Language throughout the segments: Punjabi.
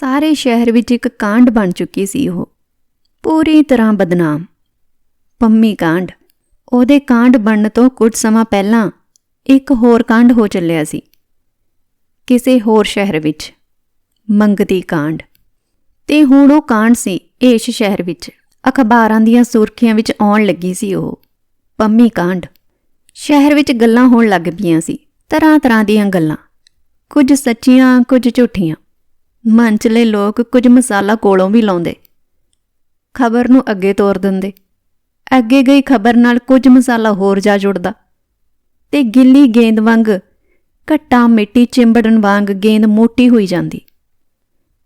ਸਾਰੇ ਸ਼ਹਿਰ ਵਿੱਚ ਇੱਕ ਕਾਂਡ ਬਣ ਚੁੱਕੀ ਸੀ ਉਹ। ਪੂਰੀ ਤਰ੍ਹਾਂ ਬਦਨਾਮ। ਪੰਮੀ ਕਾਂਡ। ਉਹਦੇ ਕਾਂਡ ਬਣਨ ਤੋਂ ਕੁਝ ਸਮਾਂ ਪਹਿਲਾਂ ਇੱਕ ਹੋਰ ਕਾਂਡ ਹੋ ਚੱਲਿਆ ਸੀ। ਕਿਸੇ ਹੋਰ ਸ਼ਹਿਰ ਵਿੱਚ। ਮੰਗਤੀ ਕਾਂਡ। ਤੇ ਹੁਣ ਉਹ ਕਾਂਡ ਸੀ ਇਸ ਸ਼ਹਿਰ ਵਿੱਚ। ਅਖਬਾਰਾਂ ਦੀਆਂ ਸੁਰਖੀਆਂ ਵਿੱਚ ਆਉਣ ਲੱਗੀ ਸੀ ਉਹ। ਪੰਮੀ ਕਾਂਡ। ਸ਼ਹਿਰ ਵਿੱਚ ਗੱਲਾਂ ਹੋਣ ਲੱਗ ਪਈਆਂ ਸੀ। ਤਰ੍ਹਾਂ ਤਰ੍ਹਾਂ ਦੀਆਂ ਗੱਲਾਂ। ਕੁਝ ਸੱਚੀਆਂ, ਕੁਝ ਝੂਠੀਆਂ। ਮੰਚਲੇ ਲੋਕ ਕੁਝ ਮਸਾਲਾ ਕੋਲੋਂ ਵੀ ਲਾਉਂਦੇ। ਖਬਰ ਨੂੰ ਅੱਗੇ ਤੋਰ ਦਿੰਦੇ। ਅੱਗੇ ਗਈ ਖਬਰ ਨਾਲ ਕੁਝ ਮਸਾਲਾ ਹੋਰ ਜਾ ਜੁੜਦਾ। ਤੇ ਗਿੱਲੀ ਗੇਂਦ ਵਾਂਗ ਘੱਟਾ ਮਿੱਟੀ ਚਿੰਬੜਨ ਵਾਂਗ ਗੇਂਦ ਮੋਟੀ ਹੋਈ ਜਾਂਦੀ।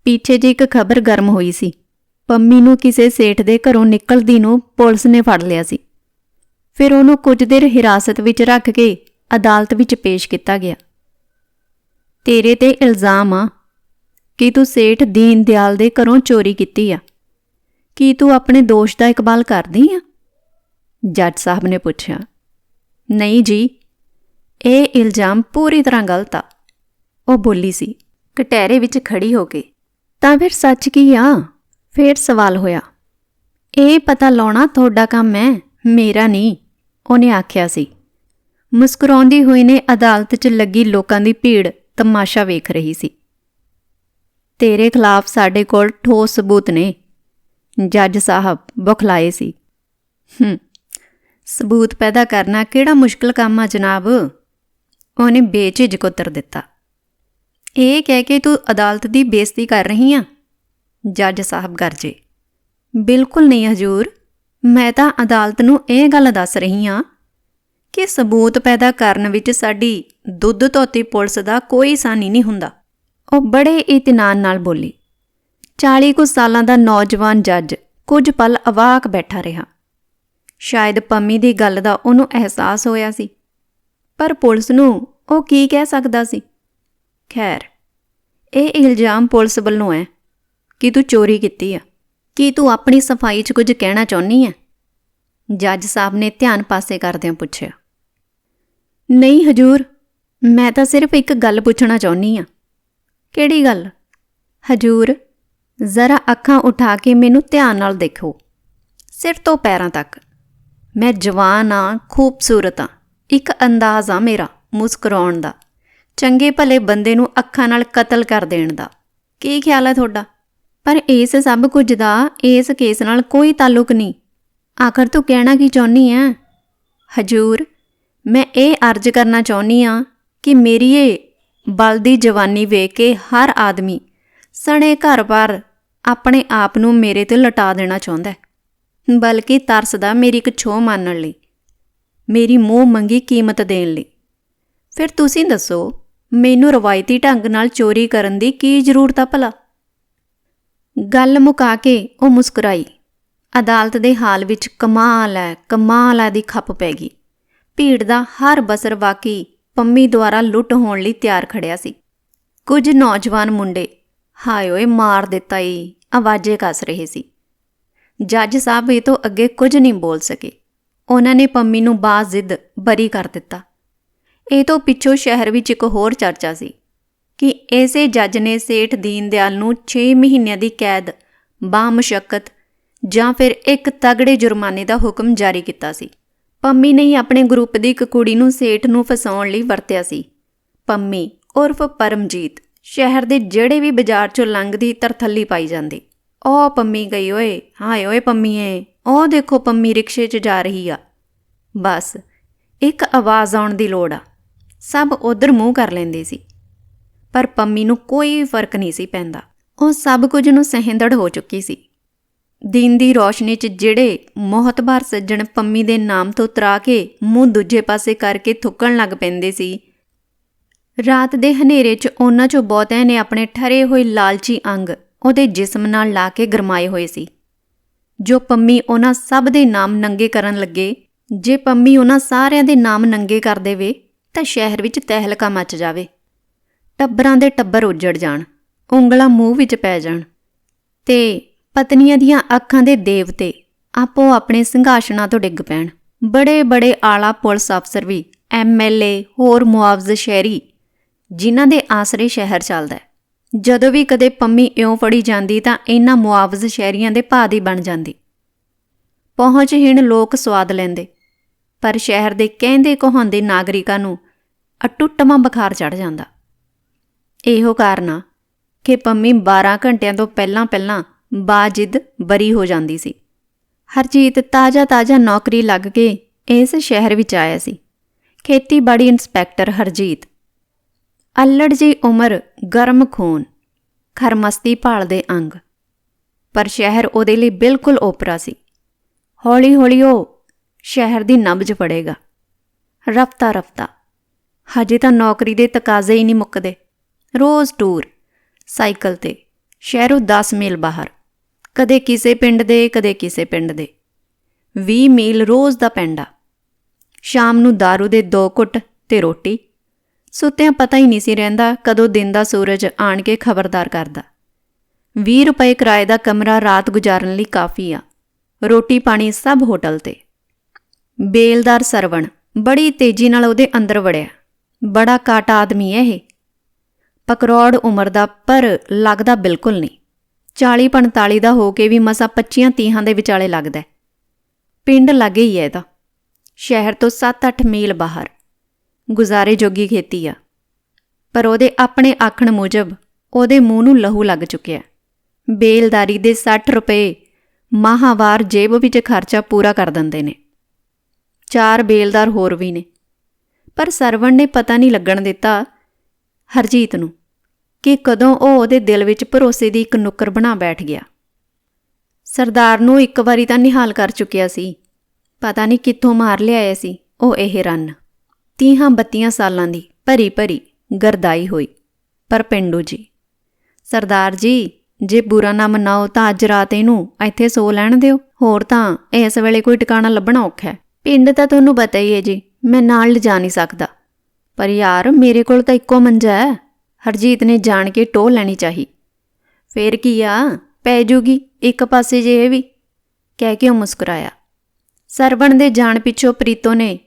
ਪਿੱਛੇ ਜੇ ਇੱਕ ਖਬਰ ਗਰਮ ਹੋਈ ਸੀ। ਪੰਮੀ ਨੂੰ ਕਿਸੇ ਸੇਠ ਦੇ ਘਰੋਂ ਨਿਕਲਦੀ ਨੂੰ ਪੁਲਿਸ ਨੇ ਫੜ ਲਿਆ ਸੀ। ਫਿਰ ਉਹਨੂੰ ਕੁਝ ਦੇਰ ਹਿਰਾਸਤ ਵਿੱਚ ਰੱਖ ਕੇ ਅਦਾਲਤ ਵਿੱਚ ਪੇਸ਼ ਕੀਤਾ ਗਿਆ। ਤੇਰੇ ਤੇ ਇਲਜ਼ਾਮ ਆ ਕਿ ਤੂੰ ਸੇਠ ਦੀਨ ਦਿਆਲ ਦੇ ਘਰੋਂ ਚੋਰੀ ਕੀਤੀ ਆ? ਕੀ ਤੂੰ ਆਪਣੇ ਦੋਸ਼ ਦਾ ਇਕਬਾਲ ਕਰਦੀ ਆ? ਜੱਜ ਸਾਹਿਬ ਨੇ ਪੁੱਛਿਆ, ਨਹੀਂ ਜੀ, ਇਹ ਇਲਜ਼ਾਮ ਪੂਰੀ ਤਰ੍ਹਾਂ ਗਲਤ ਆ। ਉਹ ਬੋਲੀ ਸੀ, ਕਟਹਿਰੇ ਵਿੱਚ ਖੜੀ ਹੋ ਕੇ। ਤਾਂ ਫਿਰ ਸੱਚ ਕੀ ਆ? ਫੇਰ ਸਵਾਲ ਹੋਇਆ, ਇਹ ਪਤਾ ਲਾਉਣਾ ਤੁਹਾਡਾ ਕੰਮ ਹੈ, ਮੇਰਾ ਨਹੀਂ। ਉਹਨੇ ਆਖਿਆ ਸੀ, ਮੁਸਕਰਾਉਂਦੀ ਹੋਈ ਨੇ ਅਦਾਲਤ 'ਚ ਲੱਗੀ ਲੋਕਾਂ ਦੀ ਭੀੜ ਤਮਾਸ਼ਾ ਵੇਖ ਰਹੀ ਸੀ। ਤੇਰੇ ਖਿਲਾਫ ਸਾਡੇ ਕੋਲ ਠੋਸ ਸਬੂਤ ਨੇ। ਜੱਜ ਸਾਹਿਬ ਬੁਖਲਾਏ ਸੀ। ਹੂੰ, ਸਬੂਤ ਪੈਦਾ ਕਰਨਾ ਕਿਹੜਾ ਮੁਸ਼ਕਲ ਕੰਮ ਆ ਜਨਾਬ? ਉਹਨੇ ਬੇਝਿਜਕ ਉੱਤਰ ਦਿੱਤਾ। ਇਹ ਕਹਿ ਕੇ ਤੂੰ ਅਦਾਲਤ ਦੀ ਬੇਇੱਜ਼ਤੀ ਕਰ ਰਹੀ ਆ? ਜੱਜ ਸਾਹਿਬ ਗਰਜੇ। ਬਿਲਕੁਲ ਨਹੀਂ ਹਜੂਰ। ਮੈਂ ਤਾਂ ਅਦਾਲਤ ਨੂੰ ਇਹ ਗੱਲ ਦੱਸ ਰਹੀ ਆ ਕਿ ਸਬੂਤ ਪੈਦਾ ਕਰਨ ਵਿੱਚ ਸਾਡੀ ਦੁੱਧ ਧੋਤੀ ਪੁਲਿਸ ਦਾ ਕੋਈ ਸਾਨੀ ਨਹੀਂ ਹੁੰਦਾ। ਉਹ ਬੜੇ ਇਤਨਾਨ ਨਾਲ ਬੋਲੀ 40 ਕੁ ਸਾਲਾਂ ਦਾ ਨੌਜਵਾਨ ਜੱਜ ਕੁਝ ਪਲ ਅਵਾਕ ਬੈਠਾ ਰਿਹਾ। ਸ਼ਾਇਦ ਪੰਮੀ ਦੀ ਗੱਲ ਦਾ ਉਹਨੂੰ ਅਹਿਸਾਸ ਹੋਇਆ ਸੀ, ਪਰ ਪੁਲਿਸ ਨੂੰ ਉਹ ਕੀ ਕਹਿ ਸਕਦਾ ਸੀ? ਖੈਰ, ਇਹ ਇਲਜ਼ਾਮ ਪੁਲਿਸ ਵੱਲੋਂ ਹੈ ਕਿ ਤੂੰ ਚੋਰੀ ਕੀਤੀ ਆ। ਕੀ ਤੂੰ ਆਪਣੀ ਸਫ਼ਾਈ 'ਚ ਕੁਝ ਕਹਿਣਾ ਚਾਹੁੰਨੀ ਹੈ ਜੱਜ ਸਾਹਿਬ ਨੇ ਧਿਆਨ ਪਾਸੇ ਕਰਦਿਆਂ ਪੁੱਛਿਆ, ਨਹੀਂ ਹਜੂਰ, ਮੈਂ ਤਾਂ ਸਿਰਫ ਇੱਕ ਗੱਲ ਪੁੱਛਣਾ ਚਾਹੁੰਨੀ ਆ। ਕਿਹੜੀ ਗੱਲ? ਹਜੂਰ, ਜ਼ਰਾ ਅੱਖਾਂ ਉਠਾ ਕੇ ਮੈਨੂੰ ਧਿਆਨ ਨਾਲ ਦੇਖੋ। ਸਿਰ ਤੋਂ ਪੈਰਾਂ ਤੱਕ। ਮੈਂ ਜਵਾਨ ਆ, ਖੂਬਸੂਰਤ ਆ। ਇੱਕ ਅੰਦਾਜ਼ ਆ ਮੇਰਾ ਮੁਸਕਰਾਉਣ ਦਾ। ਚੰਗੇ ਭਲੇ ਬੰਦੇ ਨੂੰ ਅੱਖਾਂ ਨਾਲ ਕਤਲ ਕਰ ਦੇਣ ਦਾ। ਕੀ ਖਿਆਲ ਹੈ ਤੁਹਾਡਾ? ਪਰ ਇਸ ਸਭ ਕੁਝ ਦਾ ਇਸ ਕੇਸ ਨਾਲ ਕੋਈ ਤਾਲੁਕ ਨਹੀਂ। ਆਖਰ ਤੂੰ ਕਹਿਣਾ ਕੀ ਚਾਹੁੰਨੀ ਆ ਹਜੂਰ, ਮੈਂ ਇਹ ਅਰਜ਼ ਕਰਨਾ ਚਾਹੁੰਨੀ ਆ ਕਿ ਮੇਰੀ ਇਹ ਬਲਦੀ ਜਵਾਨੀ ਵੇਖ ਕੇ ਹਰ ਆਦਮੀ ਸਣੇ ਘਰ-ਬਾਰ ਆਪਣੇ ਆਪ ਨੂੰ ਮੇਰੇ ਤੇ ਲਟਾ ਦੇਣਾ ਚਾਹੁੰਦਾ ਹੈ। ਬਲਕਿ ਤਰਸਦਾ ਮੇਰੀ ਇੱਕ ਛੋਹ ਮੰਨਣ ਲਈ, ਮੇਰੀ ਮੂੰਹ ਮੰਗੀ ਕੀਮਤ ਦੇਣ ਲਈ। ਫਿਰ ਤੁਸੀਂ ਦੱਸੋ, ਮੈਨੂੰ ਰਵਾਇਤੀ ਢੰਗ ਨਾਲ ਚੋਰੀ ਕਰਨ ਦੀ ਕੀ ਜ਼ਰੂਰਤ ਆ ਭਲਾ? ਗੱਲ ਮੁਕਾ ਕੇ ਉਹ ਮੁਸਕਰਾਈ। ਅਦਾਲਤ ਦੇ ਹਾਲ ਵਿੱਚ ਕਮਾਲ ਹੈ ਕਮਾਲ ਹੈ ਦੀ ਖੱਪ ਪੈ ਗਈ। ਭੀੜ ਦਾ ਹਰ ਬਸਰ ਵਾਕੀ ਪੰਮੀ ਦੁਆਰਾ ਲੁੱਟ ਹੋਣ ਲਈ ਤਿਆਰ ਖੜਿਆ ਸੀ। ਕੁਝ ਨੌਜਵਾਨ ਮੁੰਡੇ ਹਾਏ ਓਏ ਮਾਰ ਦਿੱਤਾ ਈ, ਆਵਾਜ਼ੇ ਕੱਸ ਰਹੇ ਸੀ। ਜੱਜ ਸਾਹਿਬ ਇਹ ਤੋਂ ਅੱਗੇ ਕੁਝ ਨਹੀਂ ਬੋਲ ਸਕੇ। ਉਹਨਾਂ ਨੇ ਪੰਮੀ ਨੂੰ ਬਾਜ਼ਿੱਦ ਬਰੀ ਕਰ ਦਿੱਤਾ। ਇਹ ਤੋਂ ਪਿੱਛੋਂ ਸ਼ਹਿਰ ਵਿੱਚ ਇੱਕ ਹੋਰ ਚਰਚਾ ਸੀ ਕਿ ਐਸੇ ਜੱਜ ਨੇ ਸੇਠ ਦੀਨਦਿਆਲ ਨੂੰ 6 ਮਹੀਨਿਆਂ ਦੀ ਕੈਦ, ਬਾਮਸ਼ਕਤ ਜਾਂ ਫਿਰ ਇੱਕ ਤਗੜੇ ਜੁਰਮਾਨੇ ਦਾ ਹੁਕਮ ਜਾਰੀ ਕੀਤਾ ਸੀ। ਪੰਮੀ ਨੇ ਹੀ ਆਪਣੇ ਗਰੁੱਪ ਦੀ ਇੱਕ ਕੁੜੀ ਨੂੰ ਸੇਠ ਨੂੰ ਫਸਾਉਣ ਲਈ ਵਰਤਿਆ ਸੀ। ਪੰਮੀ ਉਰਫ ਪਰਮਜੀਤ ਸ਼ਹਿਰ ਦੇ ਜਿਹੜੇ ਵੀ ਬਾਜ਼ਾਰ ਚੋਂ ਲੰਘਦੀ ਤਰਥੱਲੀ ਪਾਈ ਜਾਂਦੀ। ਉਹ ਪੰਮੀ ਗਈ ਓਏ, ਹਾਏ ਓਏ ਪੰਮੀ ਏ ਉਹ ਦੇਖੋ ਪੰਮੀ ਰਿਕਸ਼ੇ 'ਚ ਜਾ ਰਹੀ ਆ। ਬਸ, ਇੱਕ ਆਵਾਜ਼ ਆਉਣ ਦੀ ਲੋੜ ਆ। ਸਭ ਉਧਰ ਮੂੰਹ ਕਰ ਲੈਂਦੇ ਸੀ। ਪਰ ਪੰਮੀ ਨੂੰ ਕੋਈ ਫ਼ਰਕ ਨਹੀਂ ਸੀ ਪੈਂਦਾ। ਉਹ ਸਭ ਕੁਝ ਨੂੰ ਸਹਿੰਦੜ ਹੋ ਚੁੱਕੀ ਸੀ। ਦਿਨ ਦੀ ਰੋਸ਼ਨੀ 'ਚ ਜਿਹੜੇ ਮੋਹਤਬਾਰ ਸੱਜਣ ਪੰਮੀ ਦੇ ਨਾਮ ਤੋਂ ਤਰਾ ਕੇ ਮੂੰਹ ਦੂਜੇ ਪਾਸੇ ਕਰਕੇ ਥੁੱਕਣ ਲੱਗ ਪੈਂਦੇ ਸੀ। ਰਾਤ ਦੇ ਹਨੇਰੇ 'ਚ ਉਹਨਾਂ 'ਚੋਂ ਬਹੁਤਿਆਂ ਨੇ ਆਪਣੇ ਠਰੇ ਹੋਏ ਲਾਲਚੀ ਅੰਗ ਉਹਦੇ ਜਿਸਮ ਨਾਲ ਲਾ ਕੇ ਗਰਮਾਏ ਹੋਏ ਸੀ। ਜੋ ਪੰਮੀ ਉਹਨਾਂ ਸਭ ਦੇ ਨਾਮ ਨੰਗੇ ਕਰਨ ਲੱਗੇ, ਜੇ ਪੰਮੀ ਉਹਨਾਂ ਸਾਰਿਆਂ ਦੇ ਨਾਮ ਨੰਗੇ ਕਰ ਦੇਵੇ, ਤਾਂ ਸ਼ਹਿਰ ਵਿੱਚ ਤਹਿਲਕਾ ਮਚ ਜਾਵੇ। ਟੱਬਰਾਂ ਦੇ ਟੱਬਰ ਉੱਜੜ ਜਾਣ, ਉਂਗਲਾਂ ਮੂੰਹ ਵਿੱਚ ਪੈ ਜਾਣ ਤੇ ਪਤਨੀਆਂ ਦੀਆਂ ਅੱਖਾਂ ਦੇ ਦੇਵਤੇ ਆਪੋ ਆਪਣੇ ਸਿੰਘਾਸਣਾਂ ਤੋਂ ਡਿੱਗ ਪੈਣ। ਬੜੇ ਬੜੇ ਆਲਾ ਪੁਲਿਸ ਅਫਸਰ ਵੀ ਐਮਐਲਏ ਹੋਰ ਮੁਆਵਜ਼ ਸ਼ਹਿਰੀ, ਜਿਨ੍ਹਾਂ ਦੇ ਆਸਰੇ ਸ਼ਹਿਰ ਚੱਲਦਾ ਜਦੋਂ ਵੀ ਕਦੇ ਪੰਮੀ ਇਉਂ ਫੜੀ ਜਾਂਦੀ ਤਾਂ ਇਹਨਾਂ ਮੁਆਵਜ਼ ਸ਼ਹਿਰੀਆਂ ਦੇ ਭਾਅ ਦੀ ਬਣ ਜਾਂਦੀ। ਪਹੁੰਚਹੀਣ ਲੋਕ ਸਵਾਦ ਲੈਂਦੇ, ਪਰ ਸ਼ਹਿਰ ਦੇ ਕਹਿੰਦੇ ਕਹਾਉਂਦੇ ਨਾਗਰਿਕਾਂ ਨੂੰ ਅਟੁੱਟਵਾਂ ਬੁਖਾਰ ਚੜ ਜਾਂਦਾ। ਇਹੋ ਕਾਰਨ ਆ ਕਿ ਪੰਮੀ 12 ਘੰਟਿਆਂ ਤੋਂ ਪਹਿਲਾਂ ਪਹਿਲਾਂ ਬਾਜਿਦ ਬਰੀ ਹੋ ਜਾਂਦੀ ਸੀ। ਹਰਜੀਤ ਤਾਜ਼ਾ-ਤਾਜ਼ਾ ਨੌਕਰੀ ਲੱਗ ਕੇ ਇਸ ਸ਼ਹਿਰ ਵਿੱਚ ਆਇਆ ਸੀ। ਖੇਤੀਬਾੜੀ ਇੰਸਪੈਕਟਰ ਹਰਜੀਤ। ਅੱਲੜ ਜੀ ਉਮਰ, ਗਰਮ ਖੂਨ, ਖਰਮਸਤੀ ਭਾਲਦੇ ਅੰਗ। ਪਰ ਸ਼ਹਿਰ ਉਹਦੇ ਲਈ ਬਿਲਕੁਲ ਓਪਰਾ ਸੀ। ਹੌਲੀ-ਹੌਲੀ ਉਹ ਸ਼ਹਿਰ ਦੀ ਨਬਜ ਪੜੇਗਾ ਰਫਤਾ ਰਫਤਾ। ਹਜੇ ਤਾਂ ਨੌਕਰੀ ਦੇ ਤਕਾਜ਼ੇ ਹੀ ਨਹੀਂ ਮੁੱਕਦੇ। ਰੋਜ਼ ਟੂਰ, ਸਾਈਕਲ ਤੇ, ਸ਼ਹਿਰੋਂ 10 ਮੀਲ ਬਾਹਰ। ਕਦੇ ਕਿਸੇ ਪਿੰਡ ਦੇ, ਕਦੇ ਕਿਸੇ ਪਿੰਡ ਦੇ। 20 ਮੀਲ ਰੋਜ਼ ਦਾ ਪੈਂਡਾ। ਸ਼ਾਮ ਨੂੰ दारू ਦੇ ਦੋ ਘੁੱਟ ਤੇ ਰੋਟੀ। ਸੁੱਤਿਆਂ ਪਤਾ ਹੀ ਨਹੀਂ ਸੀ ਰਹਿੰਦਾ ਕਦੋਂ ਦਿਨ ਦਾ ਸੂਰਜ ਆਣ ਕੇ ਖਬਰਦਾਰ ਕਰਦਾ। 20 ਰੁਪਏ ਕਿਰਾਏ ਦਾ ਕਮਰਾ ਰਾਤ ਗੁਜ਼ਾਰਨ ਲਈ ਕਾਫੀ ਆ। ਰੋਟੀ ਪਾਣੀ ਸਭ ਹੋਟਲ ਤੇ। ਬੇਲਦਾਰ ਸਰਵਣ ਬੜੀ ਤੇਜ਼ੀ ਨਾਲ ਉਹਦੇ ਅੰਦਰ ਵੜਿਆ। ਬੜਾ ਕਾਟਾ ਆਦਮੀ ਹੈ ਇਹ। ਪਕਰੌੜ ਉਮਰ ਦਾ ਪਰ ਲੱਗਦਾ ਬਿਲਕੁਲ ਨਹੀਂ। 40 45 ਦਾ ਹੋ ਕੇ ਵੀ ਮਸਾ 25 30 ਦੇ ਵਿਚਾਲੇ ਲੱਗਦਾ ਪਿੰਡ ਲੱਗੇ ਹੀ ਹੈ ਇਹਦਾ ਸ਼ਹਿਰ ਤੋਂ 7-8 ਮੀਲ ਬਾਹਰ। ਗੁਜ਼ਾਰੇ ਜੋਗੀ ਖੇਤੀ ਆ। ਪਰ ਉਹਦੇ ਆਪਣੇ ਆਖਣ ਮੁਜਬ ਉਹਦੇ ਮੂੰਹ ਨੂੰ ਲਹੂ ਲੱਗ ਚੁੱਕਿਆ। ਬੇਲਦਾਰੀ ਦੇ 60 ਰੁਪਏ ਮਾਹਵਾਰ ਜੇਬ ਵਿੱਚ ਖਰਚਾ ਪੂਰਾ ਕਰ ਦਿੰਦੇ ਨੇ। ਚਾਰ ਬੇਲਦਾਰ ਹੋਰ ਵੀ ਨੇ। ਪਰ ਸਰਵਣ ਨੇ ਪਤਾ ਨਹੀਂ ਲੱਗਣ ਦਿੱਤਾ ਹਰਜੀਤ ਨੂੰ। ਕਿ ਕਦੋਂ ਉਹ ਉਹਦੇ ਦਿਲ ਵਿੱਚ ਭਰੋਸੇ ਦੀ ਇੱਕ ਨੁੱਕਰ ਬਣਾ ਬੈਠ ਗਿਆ। ਸਰਦਾਰ ਨੂੰ ਇੱਕ ਵਾਰੀ ਤਾਂ ਨਿਹਾਲ ਕਰ ਚੁੱਕਿਆ ਸੀ। ਪਤਾ ਨਹੀਂ ਕਿੱਥੋਂ ਮਾਰ ਲਿਆਇਆ ਸੀ ਉਹ ਇਹ ਰਨ। ਤੀਹਾਂ ਬੱਤੀਆਂ ਸਾਲਾਂ ਦੀ ਭਰੀ ਭਰੀ ਗਰਦਾਈ ਹੋਈ। ਪਰ ਪਿੰਡੂ ਜੀ, ਸਰਦਾਰ ਜੀ, ਜੇ ਬੁਰਾ ਨਾ ਮਨਾਓ ਤਾਂ ਅੱਜ ਰਾਤ ਇਹਨੂੰ ਇੱਥੇ ਸੋ ਲੈਣ ਦਿਓ। ਹੋਰ ਤਾਂ ਇਸ ਵੇਲੇ ਕੋਈ ਟਿਕਾਣਾ ਲੱਭਣਾ ਔਖਾ ਹੈ। ਪਿੰਡ ਤਾਂ ਤੁਹਾਨੂੰ ਪਤਾ ਹੀ ਹੈ ਜੀ, ਮੈਂ ਨਾਲ ਲਿਜਾ ਨਹੀਂ ਸਕਦਾ। ਪਰ ਯਾਰ ਮੇਰੇ ਕੋਲ ਤਾਂ ਇੱਕੋ ਮੰਜਾ ਹੈ। ਹਰਜੀਤ ਨੇ ਜਾਣ ਕੇ ਟੋਹ ਲੈਣੀ ਚਾਹੀ। ਫੇਰ ਕੀ ਆ? ਪੈ ਜੂਗੀ, ਇੱਕ ਪਾਸੇ ਜੇ ਇਹ ਵੀ। ਕਹਿ ਕੇ ਉਹ ਮੁਸਕਰਾਇਆ। ਸਰਵਣ ਦੇ ਜਾਣ ਪਿੱਛੋਂ ਪ੍ਰੀਤੋ ਨੇ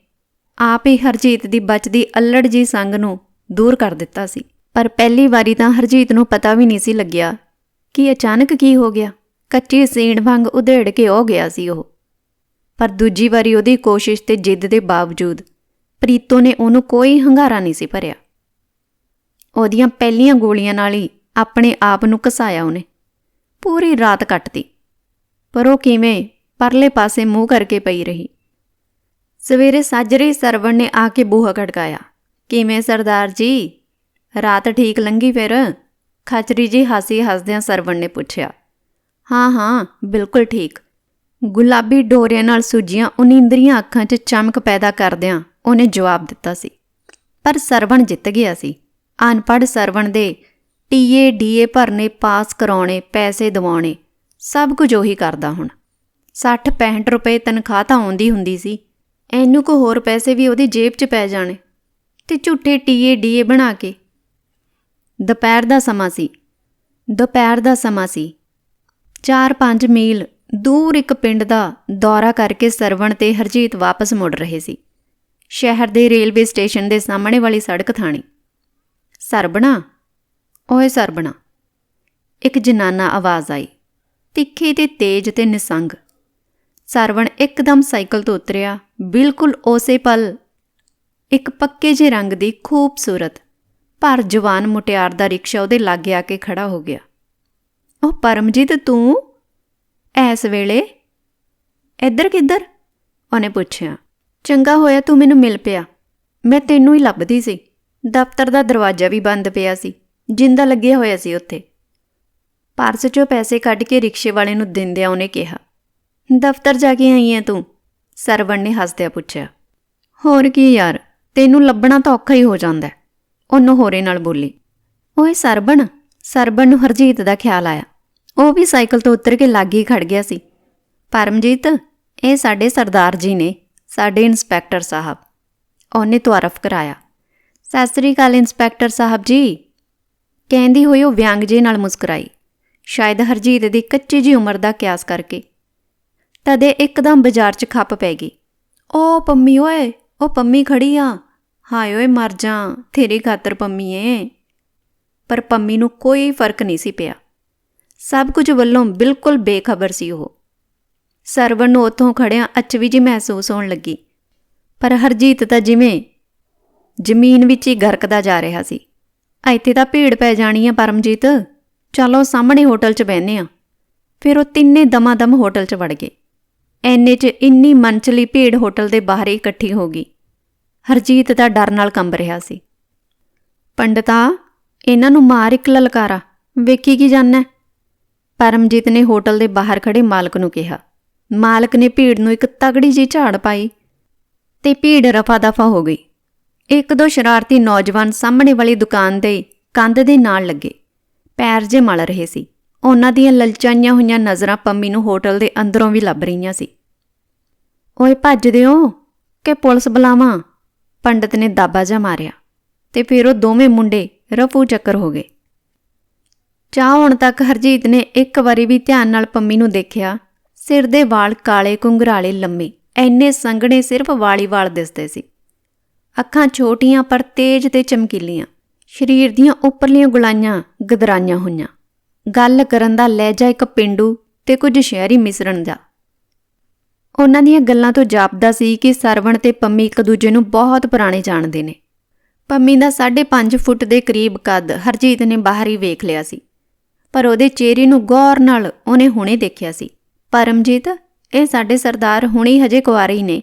ਆਪ ਹੀ ਹਰਜੀਤ ਦੀ ਬਚਦੀ ਅਲੜ ਜੀ ਸੰਗ ਨੂੰ ਦੂਰ ਕਰ ਦਿੱਤਾ ਸੀ। ਪਰ ਪਹਿਲੀ ਵਾਰੀ ਤਾਂ ਹਰਜੀਤ ਨੂੰ ਪਤਾ ਵੀ ਨਹੀਂ ਸੀ ਲੱਗਿਆ ਕਿ ਅਚਾਨਕ ਕੀ ਹੋ ਗਿਆ। ਕੱਚੀ ਸੀਣ ਵਾਂਗ ਉਧੇੜ ਕੇ ਹੋ ਗਿਆ ਸੀ ਉਹ। ਪਰ ਦੂਜੀ ਵਾਰੀ ਉਹਦੀ ਕੋਸ਼ਿਸ਼ ਤੇ ਜਿੱਦ ਦੇ ਬਾਵਜੂਦ ਪ੍ਰੀਤੋ ਨੇ ਉਹਨੂੰ ਕੋਈ ਹੰਗਾਰਾ ਨਹੀਂ ਸੀ ਭਰਿਆ। ਉਹਦੀਆਂ ਪਹਿਲੀਆਂ ਗੋਲੀਆਂ ਨਾਲ ਹੀ ਆਪਣੇ ਆਪ ਨੂੰ ਘਸਾਇਆ ਉਹਨੇ। ਪੂਰੀ ਰਾਤ ਕੱਟਤੀ। ਪਰ ਉਹ ਕਿਵੇਂ ਪਰਲੇ ਪਾਸੇ ਮੂੰਹ ਕਰਕੇ ਪਈ ਰਹੀ। ਸਵੇਰੇ ਸਾਜਰੇ ਸਰਵਣ ਨੇ ਆ ਕੇ ਬੂਹਾ ਖੜਕਾਇਆ। ਕਿਵੇਂ ਸਰਦਾਰ ਜੀ? ਰਾਤ ਠੀਕ ਲੰਗੀ ਫਿਰ? ਖਚਰੀ ਜੀ ਹਾਸੀ ਹੱਸਦਿਆਂ ਸਰਵਣ ਨੇ ਪੁੱਛਿਆ। ਹਾਂ ਹਾਂ, ਬਿਲਕੁਲ ਠੀਕ। ਗੁਲਾਬੀ ਡੋਰਿਆਂ ਨਾਲ ਸੁਜੀਆਂ ਉਨੀਂਦਰੀਆਂ ਅੱਖਾਂ 'ਚ ਚਮਕ ਪੈਦਾ ਕਰਦਿਆਂ ਉਹਨੇ ਜਵਾਬ ਦਿੱਤਾ ਸੀ। ਪਰ ਸਰਵਣ ਜਿੱਤ ਗਿਆ ਸੀ। ਅਨਪੜ੍ਹ ਸਰਵਣ ਦੇ ਟੀਏ ਡੀਏ ਭਰਨੇ ਪਾਸ ਕਰਾਉਣੇ, ਪੈਸੇ ਦਿਵਾਉਣੇ, ਸਭ ਕੁਝ ਉਹੀ ਕਰਦਾ ਹੁਣ। 60 65 ਰੁਪਏ ਤਨਖਾਹ ਤਾਂ ਆਉਂਦੀ ਹੁੰਦੀ ਸੀ। ਐਨੂੰ ਕੋ ਹੋਰ ਪੈਸੇ ਵੀ ਉਹਦੀ ਜੇਬ 'ਚ ਪੈ ਜਾਣੇ। ਤੇ ਝੂਠੇ ਟੀਏ ਡੀਏ ਬਣਾ ਕੇ। ਦੁਪਹਿਰ ਦਾ ਸਮਾਂ ਸੀ। ਦੁਪਹਿਰ ਦਾ ਸਮਾਂ ਸੀ। 4-5 ਮੀਲ ਦੂਰ ਇੱਕ ਪਿੰਡ ਦਾ ਦੌਰਾ ਕਰਕੇ ਸਰਵਣ ਤੇ ਹਰਜੀਤ ਵਾਪਸ ਮੁੜ ਰਹੇ ਸੀ। ਸ਼ਹਿਰ ਦੇ ਰੇਲਵੇ ਸਟੇਸ਼ਨ ਦੇ ਸਾਹਮਣੇ ਵਾਲੀ ਸੜਕ ਥਾਣੀ। ਸਰਬਣਾ ਓਏ ਸਰਬਣਾ ਇੱਕ ਜਨਾਨਾ ਆਵਾਜ਼ ਆਈ। ਤਿੱਖੀ ਤੇ ਤੇਜ਼ ਤੇ ਨਿਸੰਗ। ਸਰਵਣ ਇੱਕਦਮ ਸਾਈਕਲ ਤੋਂ ਉਤਰਿਆ। ਬਿਲਕੁਲ ਉਸੇ ਪਲ। ਇੱਕ ਪੱਕੇ ਜਿਹੇ ਰੰਗ ਦੀ ਖੂਬਸੂਰਤ, ਪਰ ਜਵਾਨ ਮੁਟਿਆਰ ਦਾ ਰਿਕਸ਼ਾ ਉਹਦੇ ਲਾਗੇ ਆ ਕੇ ਖੜਾ ਹੋ ਗਿਆ। ਉਹ ਪਰਮਜੀਤ ਤੂੰ? ਐਸ ਵੇਲੇ? ਇੱਧਰ ਕਿੱਧਰ ਉਹਨੇ ਪੁੱਛਿਆ। ਚੰਗਾ ਹੋਇਆ ਤੂੰ ਮੈਨੂੰ ਮਿਲ ਪਿਆ। ਮੈਂ ਤੈਨੂੰ ਹੀ ਲੱਭਦੀ ਸੀ। ਦਫ਼ਤਰ ਦਾ ਦਰਵਾਜ਼ਾ ਵੀ ਬੰਦ ਪਿਆ ਸੀ। ਜਿੰਦਾ ਲੱਗਿਆ ਹੋਇਆ ਸੀ ਉੱਥੇ। ਪਰਸ 'ਚੋਂ ਪੈਸੇ ਕੱਢ ਕੇ ਰਿਕਸ਼ੇ ਵਾਲੇ ਨੂੰ ਦਿੰਦਿਆਂ ਉਹਨੇ ਕਿਹਾ, ਦਫ਼ਤਰ ਜਾ ਕੇ ਆਈ ਐ ਤੂੰ? ਸਰਵਣ ਨੇ ਹੱਸਦਿਆਂ ਪੁੱਛਿਆ, ਹੋਰ ਕੀ ਯਾਰ, ਤੈਨੂੰ ਲੱਭਣਾ ਤਾਂ ਔਖਾ ਹੀ ਹੋ ਜਾਂਦਾ ਉਹਨੂੰ ਹੋਰੇ ਨਾਲ ਬੋਲੀ। ਓਏ ਸਰਬਣ ਸਰਬਣ ਨੂੰ ਹਰਜੀਤ ਦਾ ਖਿਆਲ ਆਇਆ। ਉਹ ਵੀ ਸਾਈਕਲ ਤੋਂ ਉਤਰ ਕੇ ਲਾਗੇ ਹੀ ਖੜ ਗਿਆ ਸੀ। ਪਰਮਜੀਤ, ਇਹ ਸਾਡੇ ਸਰਦਾਰ ਜੀ ਨੇ, ਸਾਡੇ ਇੰਸਪੈਕਟਰ ਸਾਹਿਬ। ਉਹਨੇ ਤੁਆਰਫ ਕਰਾਇਆ। ਸਤਿ ਸ੍ਰੀ ਅਕਾਲ ਇੰਸਪੈਕਟਰ ਸਾਹਿਬ ਜੀ। ਕਹਿੰਦੀ ਹੋਈ ਉਹ ਵਿਅੰਗ ਜੇ ਨਾਲ ਮੁਸਕਰਾਈ। ਸ਼ਾਇਦ ਹਰਜੀਤ ਦੀ ਕੱਚੀ ਜੀ ਉਮਰ ਦਾ ਕਿਆਸ ਕਰਕੇ। ਤਦੇ ਇੱਕਦਮ ਬਾਜ਼ਾਰ 'ਚ ਖੱਪ ਪੈ ਗਈ। ਓ ਪੰਮੀ ਓਏ ਉਹ ਪੰਮੀ ਖੜੀ ਆ। ਹਾਏ ਓਏ ਮਰ ਜਾ, ਤੇਰੀ ਖਾਤਰ ਪੰਮੀ ਏ। ਪਰ ਪੰਮੀ ਨੂੰ ਕੋਈ ਫ਼ਰਕ ਨਹੀਂ ਸੀ ਪਿਆ। ਸਭ ਕੁਝ ਵੱਲੋਂ ਬਿਲਕੁਲ ਬੇਖਬਰ ਸੀ ਉਹ। ਸਰਵਣ ਨੂੰ ਉੱਥੋਂ ਖੜਿਆਂ ਅਚਵੀ ਜੀ ਮਹਿਸੂਸ ਹੋਣ ਲੱਗੀ। ਪਰ ਹਰਜੀਤ ਤਾਂ ਜਿਵੇਂ ਜ਼ਮੀਨ ਵਿੱਚ ਹੀ ਗਰਕਦਾ ਜਾ ਰਿਹਾ ਸੀ। ਇੱਥੇ ਤਾਂ ਭੀੜ ਪੈ ਜਾਣੀ ਆ ਪਰਮਜੀਤ। ਚਲੋ ਸਾਹਮਣੇ ਹੋਟਲ 'ਚ ਬਹਿਨੇ ਆ ਫਿਰ ਉਹ ਤਿੰਨੇ ਦਮਾਦਮ ਹੋਟਲ 'ਚ ਵੜ ਗਏ। ਐਨੇ 'ਚ ਇੰਨੀ ਮਨਚਲੀ ਭੀੜ ਹੋਟਲ ਦੇ ਬਾਹਰ ਹੀ ਇਕੱਠੀ ਹੋ ਗਈ। ਹਰਜੀਤ ਤਾਂ ਡਰ ਨਾਲ ਕੰਬ ਰਿਹਾ ਸੀ। ਪੰਡਤਾ, ਇਹਨਾਂ ਨੂੰ ਮਾਰ ਇੱਕ ਲਲਕਾਰਾ, ਵੇਖੀ ਕੀ ਜਾਣਾ? ਪਰਮਜੀਤ ਨੇ ਹੋਟਲ ਦੇ ਬਾਹਰ ਖੜੇ ਮਾਲਕ ਨੂੰ ਕਿਹਾ। ਮਾਲਕ ਨੇ ਭੀੜ ਨੂੰ ਇੱਕ ਤਗੜੀ ਜਿਹੀ ਝਾੜ ਪਾਈ ਤੇ ਭੀੜ ਰਫਾ ਦਫਾ ਹੋ ਗਈ। ਇੱਕ ਦੋ ਸ਼ਰਾਰਤੀ ਨੌਜਵਾਨ ਸਾਹਮਣੇ ਵਾਲੀ ਦੁਕਾਨ ਦੇ ਕੰਧ ਦੇ ਨਾਲ ਲੱਗੇ। ਪੈਰ ਜੇ ਮਲ ਰਹੇ ਸੀ। ਉਹਨਾਂ ਦੀਆਂ ਲਲਚਾਈਆਂ ਹੋਈਆਂ ਨਜ਼ਰਾਂ ਪੰਮੀ ਨੂੰ ਹੋਟਲ ਦੇ ਅੰਦਰੋਂ ਵੀ ਲੱਭ ਰਹੀਆਂ ਸੀ। ਓਏ ਭੱਜਦੇ ਹੋ ਕਿ ਪੁਲਿਸ ਬੁਲਾਵਾਂ? ਪੰਡਤ ਨੇ ਦਾਬਾ ਜਾ ਮਾਰਿਆ ਤੇ ਫਿਰ ਉਹ ਦੋਵੇਂ ਮੁੰਡੇ ਰਫੂ ਚੱਕਰ ਹੋ ਗਏ। ਚਾਹ ਹੁਣ ਤੱਕ ਹਰਜੀਤ ਨੇ ਇੱਕ ਵਾਰੀ ਵੀ ਧਿਆਨ ਨਾਲ ਪੰਮੀ ਨੂੰ ਦੇਖਿਆ, ਸਿਰ ਦੇ ਵਾਲ ਕਾਲੇ ਕੁੰਗਰਾਲੇ ਲੰਮੇ ਐਨੇ ਸੰਘਣੇ ਸਿਰਫ ਵਾਲੀ ਵਾਲ ਦਿਸਦੇ ਸੀ। ਅੱਖਾਂ ਛੋਟੀਆਂ ਪਰ ਤੇਜ਼ ਤੇ ਚਮਕੀਲੀਆਂ। ਸਰੀਰ ਦੀਆਂ ਉੱਪਰਲੀਆਂ ਗੁਲਾਈਆਂ ਗਦਰਾਈਆਂ ਹੋਈਆਂ। ਗੱਲ ਕਰਨ ਦਾ ਲਹਿਜਾ ਇੱਕ ਪਿੰਡੂ ਤੇ ਕੁਝ ਸ਼ਹਿਰੀ ਮਿਸ਼ਰਣ ਦਾ। ਉਹਨਾਂ ਦੀਆਂ ਗੱਲਾਂ ਤੋਂ ਜਾਪਦਾ ਸੀ ਕਿ ਸਰਵਣ ਤੇ ਪੰਮੀ ਇੱਕ ਦੂਜੇ ਨੂੰ ਬਹੁਤ ਪੁਰਾਣੇ ਜਾਣਦੇ ਨੇ। ਪੰਮੀ ਦਾ 5.5 ਫੁੱਟ ਦੇ ਕਰੀਬ ਕੱਦ ਹਰਜੀਤ ਨੇ ਬਾਹਰ ਹੀ ਵੇਖ ਲਿਆ ਸੀ। ਪਰ ਉਹਦੇ ਚਿਹਰੇ ਨੂੰ ਗੌਰ ਨਾਲ ਉਹਨੇ ਹੁਣੇ ਦੇਖਿਆ ਸੀ। ਪਰਮਜੀਤ, ਇਹ ਸਾਡੇ ਸਰਦਾਰ ਹੁਣੇ ਹਜੇ ਕੁਆਰੇ ਹੀ ਨੇ।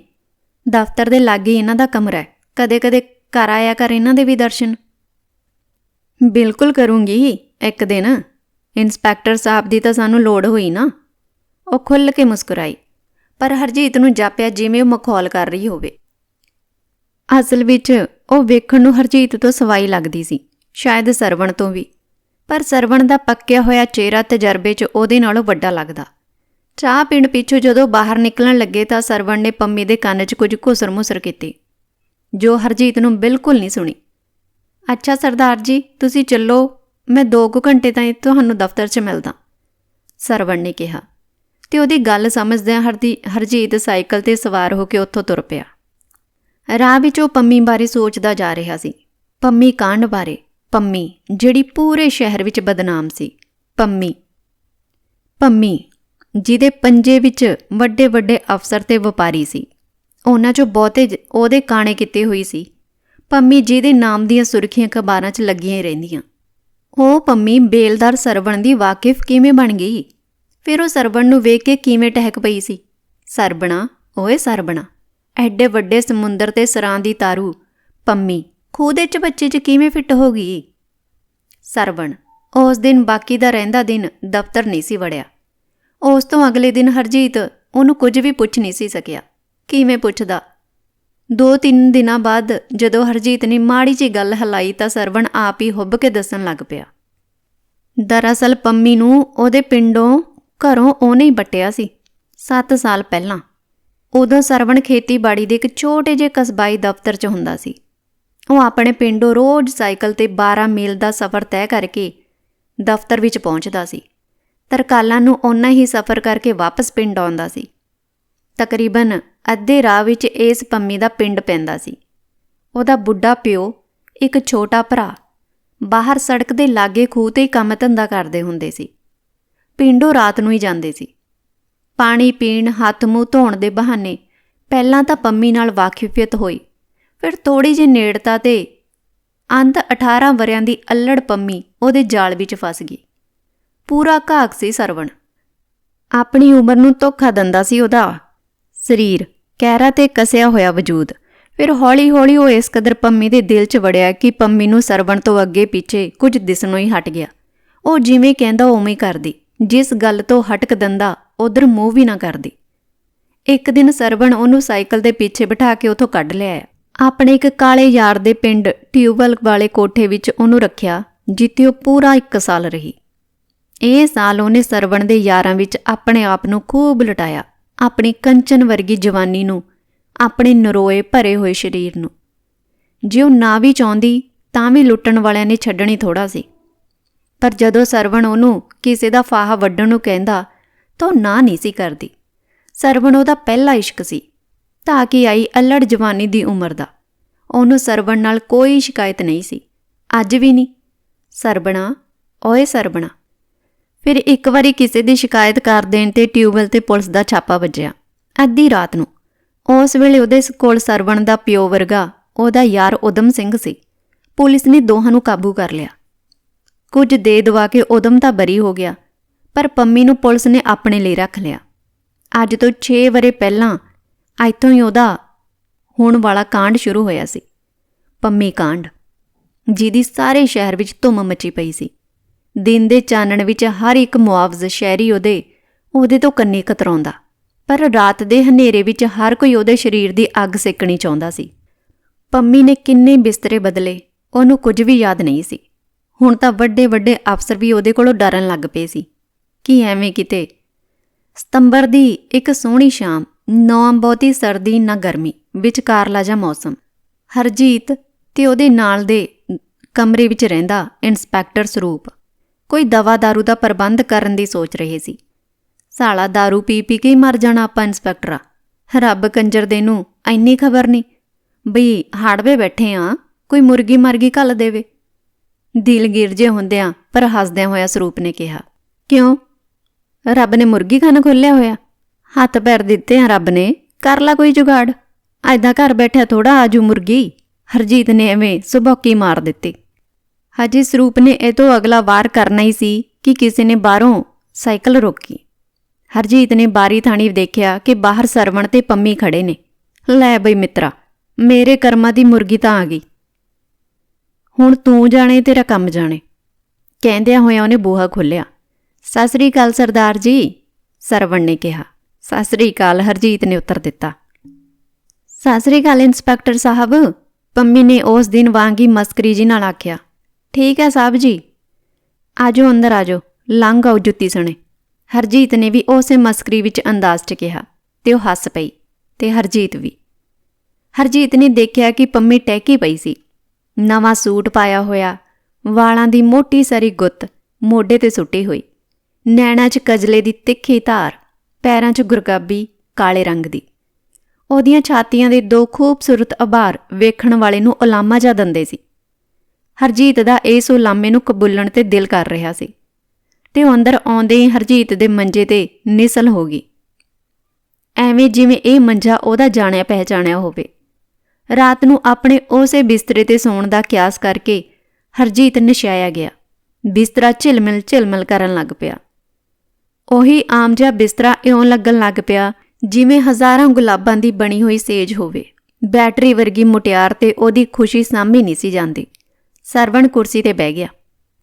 ਦਫ਼ਤਰ ਦੇ ਲਾਗੇ ਇਹਨਾਂ ਦਾ ਕਮਰਾ ਹੈ। ਕਦੇ-ਕਦੇ ਘਰ ਆਇਆ ਕਰ ਇਹਨਾਂ ਦੇ ਵੀ ਦਰਸ਼ਨ। ਬਿਲਕੁਲ ਕਰੂੰਗੀ, ਇੱਕ ਦਿਨ। ਇੰਸਪੈਕਟਰ ਸਾਹਿਬ ਦੀ ਤਾਂ ਸਾਨੂੰ ਲੋੜ ਹੋਈ ਨਾ। ਉਹ ਖੁੱਲ੍ਹ ਕੇ ਮੁਸਕਰਾਈ। ਪਰ ਹਰਜੀਤ ਨੂੰ ਜਾਪਿਆ ਜਿਵੇਂ ਉਹ ਮਖੌਲ ਕਰ ਰਹੀ ਹੋਵੇ। ਅਸਲ ਵਿੱਚ ਉਹ ਵੇਖਣ ਨੂੰ ਹਰਜੀਤ ਤੋਂ ਸਵਾਈ ਲੱਗਦੀ ਸੀ, ਸ਼ਾਇਦ ਸਰਵਣ ਤੋਂ ਵੀ। ਪਰ ਸਰਵਣ ਦਾ ਪੱਕਿਆ ਹੋਇਆ ਚਿਹਰਾ ਤਜਰਬੇ 'ਚ ਉਹਦੇ ਨਾਲੋਂ ਵੱਡਾ ਲੱਗਦਾ। ਚਾਹ ਪੀਣ ਪਿੱਛੋਂ ਜਦੋਂ ਬਾਹਰ ਨਿਕਲਣ ਲੱਗੇ ਤਾਂ ਸਰਵਣ ਨੇ ਪੰਮੀ ਦੇ ਕੰਨ 'ਚ ਕੁਝ ਘੁਸਰ-ਮੁਸਰ ਕੀਤੀ। ਜੋ ਹਰਜੀਤ ਨੂੰ ਬਿਲਕੁਲ ਨਹੀਂ ਸੁਣੀ। ਅੱਛਾ ਸਰਦਾਰ ਜੀ, ਤੁਸੀਂ ਚੱਲੋ। ਮੈਂ 2 ਕੁ ਘੰਟੇ ਤਾਈਂ ਤੁਹਾਨੂੰ ਦਫ਼ਤਰ 'ਚ ਮਿਲਦਾ, ਸਰਵਣ ਨੇ ਕਿਹਾ। ਤੇ ਉਹਦੀ ਗੱਲ ਸਮਝਦਿਆਂ ਹਰਦੀ, ਹਰਜੀਤ ਸਾਈਕਲ ਤੇ ਸਵਾਰ ਹੋ ਕੇ ਉੱਥੋਂ ਤੁਰ ਪਿਆ। ਰਾਹ ਵਿੱਚ ਉਹ ਪੰਮੀ ਬਾਰੇ ਸੋਚਦਾ ਜਾ ਰਿਹਾ ਸੀ। ਪੰਮੀ ਕਾਂਡ ਬਾਰੇ। ਪੰਮੀ, ਜਿਹੜੀ ਪੂਰੇ ਸ਼ਹਿਰ ਵਿੱਚ ਬਦਨਾਮ ਸੀ। ਪੰਮੀ। ਪੰਮੀ, ਜਿਹਦੇ ਪੰਜੇ ਵਿੱਚ ਵੱਡੇ ਵੱਡੇ ਅਫਸਰ ਤੇ ਵਪਾਰੀ ਸੀ। ਉਹਨਾਂ 'ਚੋਂ ਬਹੁਤੇ ਜ- ਉਹਦੇ ਕਾਣੇ ਕੀਤੇ ਹੋਈ ਸੀ। ਪੰਮੀ ਜਿਹਦੇ ਨਾਮ ਦੀਆਂ ਸੁਰਖੀਆਂ ਅਖਬਾਰਾਂ 'ਚ ਲੱਗੀਆਂ ਰਹਿੰਦੀਆਂ। ਉਹ ਪੰਮੀ ਬੇਲਦਾਰ ਸਰਵਣ ਦੀ ਵਾਕਿਫ ਕਿਵੇਂ ਬਣ ਗਈ? ਫਿਰ ਉਹ ਸਰਵਣ ਨੂੰ ਵੇਖ ਕੇ ਕਿਵੇਂ ਟਹਿਕ ਪਈ ਸੀ? ਸਰਬਣਾ, ਓਏ ਸਰਬਣਾ, ਐਡੇ ਵੱਡੇ ਸਮੁੰਦਰ ਤੇ ਸਰਾਂ ਦੀ ਤਾਰੂ, ਪੰਮੀ, ਖੂਦੇ 'ਚ ਬੱਚੇ 'ਚ ਕਿਵੇਂ ਫਿੱਟ ਹੋ ਗਈ? ਸਰਵਣ, ਉਸ ਦਿਨ ਬਾਕੀ ਦਾ ਰਹਿੰਦਾ ਦਿਨ ਦਫ਼ਤਰ ਨਹੀਂ ਸੀ ਵੜਿਆ। ਉਸ ਤੋਂ ਅਗਲੇ ਦਿਨ ਹਰਜੀਤ ਉਹਨੂੰ ਕੁਝ ਵੀ ਪੁੱਛ ਨਹੀਂ ਸੀ ਸਕਿਆ। ਕਿਵੇਂ ਪੁੱਛਦਾ? ਦੋ ਤਿੰਨ ਦਿਨਾਂ ਬਾਅਦ ਜਦੋਂ ਹਰਜੀਤ ਨੇ ਮਾੜੀ ਜੀ ਗੱਲ ਹਲਾਈ ਤਾਂ ਸਰਵਣ ਆਪ ਹੀ ਹੁੱਬ ਕੇ ਦੱਸਣ ਲੱਗ ਪਿਆ। ਦਰਅਸਲ ਪੰਮੀ ਨੂੰ ਉਹਦੇ ਪਿੰਡੋਂ ਘਰੋਂ ਉਹਨੇ ਹੀ ਬੱਟਿਆ ਸੀ 7 ਸਾਲ ਪਹਿਲਾਂ। ਉਦੋਂ ਸਰਵਣ ਖੇਤੀਬਾੜੀ ਦੇ ਇੱਕ ਛੋਟੇ ਜਿਹੇ ਕਸਬਾਈ ਦਫ਼ਤਰ 'ਚ ਹੁੰਦਾ ਸੀ। ਉਹ ਆਪਣੇ ਪਿੰਡੋਂ ਰੋਜ਼ ਸਾਈਕਲ ਤੇ 12 ਮੀਲ ਦਾ ਸਫ਼ਰ ਤੈਅ ਕਰਕੇ ਦਫ਼ਤਰ ਵਿੱਚ ਪਹੁੰਚਦਾ ਸੀ। ਤਰਕਾਲਾਂ ਨੂੰ ਓਨਾ ਹੀ ਸਫ਼ਰ ਕਰਕੇ ਵਾਪਸ ਪਿੰਡ ਆਉਂਦਾ ਸੀ। ਤਕਰੀਬਨ ਅੱਧੇ ਰਾਹ ਵਿੱਚ ਇਸ ਪੰਮੀ ਦਾ ਪਿੰਡ ਪੈਂਦਾ ਸੀ। ਉਹਦਾ ਬੁੱਢਾ ਪਿਓ, ਇੱਕ ਛੋਟਾ ਭਰਾ, ਬਾਹਰ ਸੜਕ ਦੇ ਲਾਗੇ ਖੂਹ ਤੇ ਕੰਮ ਧੰਦਾ ਕਰਦੇ ਹੁੰਦੇ ਸੀ। ਪਿੰਡੋਂ ਰਾਤ ਨੂੰ ਹੀ ਜਾਂਦੇ ਸੀ। ਪਾਣੀ ਪੀਣ, ਹੱਥ ਮੂੰਹ ਧੋਣ ਦੇ ਬਹਾਨੇ ਪਹਿਲਾਂ ਤਾਂ ਪੰਮੀ ਨਾਲ ਵਾਕਿਫੀਅਤ ਹੋਈ। ਫਿਰ ਥੋੜੀ ਜਿਹੀ ਨੇੜਤਾ ਤੇ ਅੰਤ 18 ਵਰਿਆਂ ਦੀ ਅਲੜ ਪੰਮੀ ਉਹਦੇ ਜਾਲ ਵਿੱਚ ਫਸ ਗਈ। ਪੂਰਾ ਘਾਕ ਸੀ ਸਰਵਣ। ਆਪਣੀ ਉਮਰ ਨੂੰ ਧੋਖਾ ਦਿੰਦਾ ਸੀ ਉਹਦਾ ਸਰੀਰ। ਕਹਿਰਾ ਤੇ ਕਸਿਆ ਹੋਇਆ ਵਜੂਦ। ਫਿਰ ਹੌਲੀ-ਹੌਲੀ ਉਹ ਇਸ ਕਦਰ ਪੰਮੀ ਦੇ ਦਿਲ 'ਚ ਵੜਿਆ ਕਿ ਪੰਮੀ ਨੂੰ ਸਰਵਣ ਤੋਂ ਅੱਗੇ ਪਿੱਛੇ ਕੁਝ ਦਿਸਣੋਂ ਹੀ ਹਟ ਗਿਆ। ਉਹ ਜਿਵੇਂ ਕਹਿੰਦਾ ਉਵੇਂ ਹੀ ਕਰਦੀ, ਜਿਸ ਗੱਲ ਤੋਂ ਹਟਕ ਦਿੰਦਾ ਉਧਰ ਮੂੰਹ ਵੀ ਨਾ ਕਰਦੀ। ਇੱਕ ਦਿਨ ਸਰਵਣ ਉਹਨੂੰ ਸਾਈਕਲ ਦੇ ਪਿੱਛੇ ਬਿਠਾ ਕੇ ਉਥੋਂ ਕੱਢ ਲਿਆਇਆ ਆਪਣੇ ਇੱਕ ਕਾਲੇ ਯਾਰ ਦੇ ਪਿੰਡ ਟਿਊਬਲ ਵਾਲੇ ਕੋਠੇ ਵਿੱਚ ਉਹਨੂੰ ਰੱਖਿਆ, ਜਿੱਥੇ ਉਹ ਪੂਰਾ ਇੱਕ ਸਾਲ ਰਹੀ। ਇਹ ਸਾਲ ਉਹਨੇ ਸਰਵਣ ਦੇ ਯਾਰਾਂ ਵਿੱਚ ਆਪਣੇ ਆਪ ਨੂੰ ਖੂਬ ਲਟਾਇਆ। ਆਪਣੀ ਕੰਚਨ ਵਰਗੀ ਜਵਾਨੀ ਨੂੰ, ਆਪਣੇ ਨਰੋਏ ਭਰੇ ਹੋਏ ਸਰੀਰ ਨੂੰ। ਜੇ ਉਹ ਨਾ ਵੀ ਚਾਹੁੰਦੀ, ਤਾਂ ਵੀ ਲੁੱਟਣ ਵਾਲਿਆਂ ਨੇ ਛੱਡਣੀ ਥੋੜਾ ਸੀ। ਪਰ ਜਦੋਂ ਸਰਵਣ ਉਹਨੂੰ ਕਿਸੇ ਦਾ ਫਾਹਾ ਵੱਢਣ ਨੂੰ ਕਹਿੰਦਾ, ਤਾਂ ਉਹ ਨਾ ਨਹੀਂ ਸੀ ਕਰਦੀ। ਸਰਵਣ ਉਹਦਾ ਪਹਿਲਾ ਇਸ਼ਕ ਸੀ, ਤਾਂ ਕਿ ਆਈ ਅਲੜ ਜਵਾਨੀ ਦੀ ਉਮਰ ਦਾ। ਉਹਨੂੰ ਸਰਵਣ ਨਾਲ ਕੋਈ ਸ਼ਿਕਾਇਤ ਨਹੀਂ ਸੀ। ਅੱਜ ਵੀ ਨਹੀਂ। ਸਰਬਣਾ ਓਏ ਸਰਬਣਾ ਫਿਰ ਇੱਕ ਵਾਰੀ ਕਿਸੇ ਦੀ ਸ਼ਿਕਾਇਤ ਕਰ ਦੇਣ ਤੇ ਟਿਊਬਵੈਲ ਤੇ ਪੁਲਿਸ ਦਾ ਛਾਪਾ ਵੱਜਿਆ। ਅੱਧੀ ਰਾਤ ਨੂੰ। ਉਸ ਵੇਲੇ ਉਹਦੇ ਕੋਲ ਸਰਵਣ ਦਾ ਪਿਓ ਵਰਗਾ, ਉਹਦਾ ਯਾਰ ਉਦਮ ਸਿੰਘ ਸੀ। ਪੁਲਿਸ ਨੇ ਦੋਹਾਂ ਨੂੰ ਕਾਬੂ ਕਰ ਲਿਆ। ਕੁਝ ਦੇ ਦਵਾ ਕੇ ਉਦਮ ਤਾਂ ਬਰੀ ਹੋ ਗਿਆ, ਪਰ ਪੰਮੀ ਨੂੰ ਪੁਲਿਸ ਨੇ ਆਪਣੇ ਲਈ ਰੱਖ ਲਿਆ। ਅੱਜ ਤੋਂ 6 ਵਰੇ ਪਹਿਲਾਂ ਇੱਥੋਂ ਹੀ ਉਹਦਾ ਹੋਣ ਵਾਲਾ ਕਾਂਡ ਸ਼ੁਰੂ ਹੋਇਆ ਸੀ। ਪੰਮੀ ਕਾਂਡ, ਜਿਹਦੀ ਸਾਰੇ ਸ਼ਹਿਰ ਵਿੱਚ ਧੁੰਮ ਮਚੀ ਪਈ ਸੀ। ਦਿਨ ਦੇ ਚਾਨਣ ਵਿੱਚ ਹਰ ਇੱਕ ਮੁਆਵਜ਼ ਸ਼ਹਿਰੀ ਉਹਦੇ ਉਹਦੇ ਤੋਂ ਕੰਨੀ ਕਤਰਾਉਂਦਾ। ਪਰ ਰਾਤ ਦੇ ਹਨੇਰੇ ਵਿੱਚ ਹਰ ਕੋਈ ਉਹਦੇ ਸਰੀਰ ਦੀ ਅੱਗ ਸੇਕਣੀ ਚਾਹੁੰਦਾ ਸੀ। ਪੰਮੀ ਨੇ ਕਿੰਨੇ ਬਿਸਤਰੇ ਬਦਲੇ, ਉਹਨੂੰ ਕੁਝ ਵੀ ਯਾਦ ਨਹੀਂ ਸੀ। ਹੁਣ ਤਾਂ ਵੱਡੇ ਵੱਡੇ ਅਫਸਰ ਵੀ ਉਹਦੇ ਕੋਲੋਂ ਡਰਨ ਲੱਗ ਪਏ ਸੀ। ਕਿ ਐਵੇਂ ਕਿਤੇ? ਸਤੰਬਰ ਦੀ ਇੱਕ ਸੋਹਣੀ ਸ਼ਾਮ, ਨਾ ਬਹੁਤੀ ਸਰਦੀ ਨਾ ਗਰਮੀ ਵਿਚਕਾਰਲਾ ਜਿਹਾ ਮੌਸਮ। ਹਰਜੀਤ ਤੇ ਉਹਦੇ ਨਾਲ ਦੇ ਕਮਰੇ ਵਿੱਚ ਰਹਿੰਦਾ ਇੰਸਪੈਕਟਰ ਸਰੂਪ। ਕੋਈ ਦਵਾ ਦਾਰੂ ਦਾ ਪ੍ਰਬੰਧ ਕਰਨ ਦੀ ਸੋਚ ਰਹੇ ਸੀ। ਸਾਲਾ ਦਾਰੂ ਪੀ ਪੀ ਕੇ ਹੀ ਮਰ ਜਾਣਾ ਆਪਾਂ, ਇੰਸਪੈਕਟਰਾ ਰੱਬ ਕੰਜਰ ਦੇ ਨੂੰ ਐਨੀ ਖਬਰ ਨਹੀਂ। ਬਈ ਹਾੜਵੇ ਬੈਠੇ ਆ, ਕੋਈ ਮੁਰਗੀ ਮਰ ਗਈ ਕੱਲ ਦੇਵੇ ਦਿਲ ਗਿਰਜੇ ਹੁੰਦਿਆਂ ਪਰ ਹੱਸਦਿਆਂ ਹੋਇਆ ਸਰੂਪ ਨੇ ਕਿਹਾ, ਕਿਉਂ? ਰੱਬ ਨੇ ਮੁਰਗੀ ਖਾਨਾ ਖੋਲਿਆ ਹੋਇਆ। ਹੱਥ ਪੈਰ ਦਿੱਤੇ ਆ ਰੱਬ ਨੇ, ਕਰ ਲਾ ਕੋਈ ਜੁਗਾੜ। ਐਦਾਂ ਘਰ ਬੈਠਿਆ ਥੋੜਾ ਆਜੂ ਮੁਰਗੀ। ਹਰਜੀਤ ਨੇ ਐਵੇਂ ਸੁਭੌਕੀ ਮਾਰ ਦਿੱਤੀ। ਹਜੇ ਸਰੂਪ ਨੇ ਇਹ ਤੋਂ ਅਗਲਾ ਵਾਰ ਕਰਨਾ ਹੀ ਸੀ ਕਿ ਕਿਸੇ ਨੇ ਬਾਹਰੋਂ ਸਾਈਕਲ ਰੋਕੀ। ਹਰਜੀਤ ਨੇ ਬਾਰੀ ਥਾਣੀ ਦੇਖਿਆ ਕਿ ਬਾਹਰ ਸਰਵਣ ਤੇ ਪੰਮੀ ਖੜੇ ਨੇ। ਲੈ ਬਈ ਮਿੱਤਰਾ, ਮੇਰੇ ਕਰਮਾਂ ਦੀ ਮੁਰਗੀ ਤਾਂ ਆ ਗਈ। ਹੁਣ ਤੂੰ ਜਾਣੇ ਤੇਰਾ ਕੰਮ ਜਾਣੇ। ਕਹਿੰਦਿਆਂ ਹੋਇਆਂ ਉਹਨੇ ਬੂਹਾ ਖੋਲ੍ਹਿਆ। ਸਤਿ ਸ੍ਰੀ ਅਕਾਲ ਸਰਦਾਰ ਜੀ, ਸਰਵਣ ਨੇ ਕਿਹਾ। ਸਤਿ ਸ੍ਰੀ ਅਕਾਲ, ਹਰਜੀਤ ਨੇ ਉੱਤਰ ਦਿੱਤਾ। ਸਤਿ ਸ੍ਰੀ ਅਕਾਲ ਇੰਸਪੈਕਟਰ ਸਾਹਿਬ, ਪੰਮੀ ਨੇ ਉਸ ਦਿਨ ਵਾਂਗੀ ਮਸਕਰੀ ਜੀ ਨਾਲ ਆਖਿਆ। ਠੀਕ ਹੈ ਸਾਹਿਬ ਜੀ। ਆਜੋ ਅੰਦਰ ਆਜੋ। ਲੰਘ ਆਓ ਜੁੱਤੀ ਸਣੇ। ਹਰਜੀਤ ਨੇ ਵੀ ਉਸੇ ਮਸਕਰੀ ਵਿੱਚ ਅੰਦਾਜ਼ 'ਚ ਕਿਹਾ, ਤੇ ਉਹ ਹੱਸ ਪਈ, ਤੇ ਹਰਜੀਤ ਵੀ। ਹਰਜੀਤ ਨੇ ਦੇਖਿਆ ਕਿ ਪੰਮੀ ਟਹਿਕੀ ਪਈ ਸੀ। ਨਵਾਂ ਸੂਟ ਪਾਇਆ ਹੋਇਆ, ਵਾਲਾਂ ਦੀ ਮੋਟੀ ਸਾਰੀ ਗੁੱਤ ਮੋਢੇ ਤੇ ਸੁੱਟੀ ਹੋਈ। ਨੈਣਾਂ 'ਚ ਕਜਲੇ ਦੀ ਤਿੱਖੀ ਧਾਰ, ਪੈਰਾਂ 'ਚ ਗੁਰਗਾਬੀ ਕਾਲੇ ਰੰਗ ਦੀ। ਉਹਦੀਆਂ ਛਾਤੀਆਂ ਦੇ ਦੋ ਖੂਬਸੂਰਤ ਅਭਾਰ ਵੇਖਣ ਵਾਲੇ ਨੂੰ ਉਲਾਮਾ ਜਾ ਦਿੰਦੇ ਸੀ। ਹਰਜੀਤ ਦਾ ਇਸ ਉਲਾਮੇ ਨੂੰ ਕਬੂਲਣ ਤੇ ਦਿਲ ਕਰ ਰਿਹਾ ਸੀ। ਤੇ ਉਹ ਅੰਦਰ ਆਉਂਦੇ ਹੀ ਹਰਜੀਤ ਦੇ ਮੰਜੇ ਤੇ ਨਿਸਲ ਹੋ ਗਈ। ਐਵੇਂ ਜਿਵੇਂ ਇਹ ਮੰਜਾ ਉਹਦਾ ਜਾਣਿਆ ਪਹਿਚਾਣਿਆ ਹੋਵੇ। ਰਾਤ ਨੂੰ ਆਪਣੇ ਉਸੇ ਬਿਸਤਰੇ ਤੇ ਸੌਣ ਦਾ ਕਿਆਸ ਕਰਕੇ ਹਰਜੀਤ ਨਿਸ਼ਾਇਆ ਗਿਆ। ਬਿਸਤਰਾ ਝਿਲਮਿਲ ਝਿਲਮਿਲ ਕਰਨ ਲੱਗ ਪਿਆ। ਉਹੀ ਆਮ ਜਿਹਾ ਬਿਸਤਰਾ ਇਉਂ ਲੱਗਣ ਲੱਗ ਪਿਆ ਜਿਵੇਂ ਹਜ਼ਾਰਾਂ ਗੁਲਾਬਾਂ ਦੀ ਬਣੀ ਹੋਈ ਸੇਜ ਹੋਵੇ। ਬੈਟਰੀ ਵਰਗੀ ਮੁਟਿਆਰ ਤੇ ਉਹਦੀ ਖੁਸ਼ੀ ਸਾਂਭੀ ਨਹੀਂ ਸੀ ਜਾਂਦੀ। ਸਰਵਣ ਕੁਰਸੀ ਤੇ ਬਹਿ ਗਿਆ।